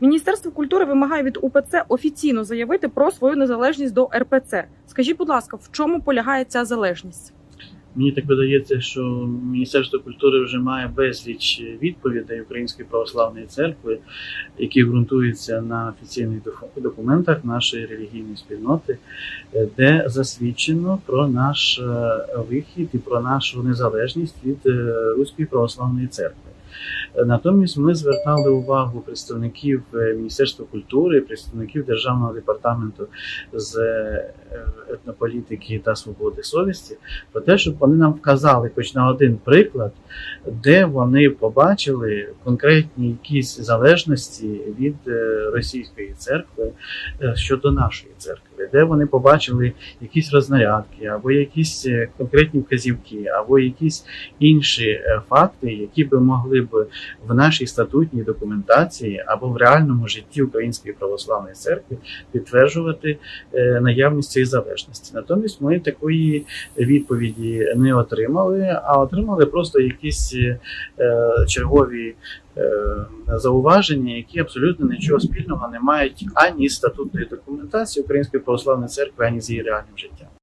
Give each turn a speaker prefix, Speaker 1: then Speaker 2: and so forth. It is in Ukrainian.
Speaker 1: Міністерство культури вимагає від УПЦ офіційно заявити про свою незалежність до РПЦ. Скажіть, будь ласка, в чому полягає ця залежність?
Speaker 2: Мені так видається, що Міністерство культури вже має безліч відповідей Української православної церкви, які ґрунтуються на офіційних документах нашої релігійної спільноти, е, де засвідчено про наш е, вихід і про нашу незалежність від е, Руської православної церкви. Натомість ми звертали увагу представників е, Міністерства культури, представників Державного департаменту з е, етнополітики та свободи совісті про те, щоб вони нам вказали хоч на один приклад, де вони побачили конкретні якісь залежності від е, російської церкви щодо нашої церкви, де вони побачили якісь рознарядки, або якісь е, конкретні вказівки, або якісь інші е, факти, які би могли б в нашій статутній документації або в реальному житті Української православної церкви підтверджувати е, наявність цієї залежності. Натомість ми такої відповіді не отримали, а отримали просто якісь чергові зауваження, які абсолютно нічого спільного не мають ані з статутної документації Української православної церкви, ані з її реальним життям.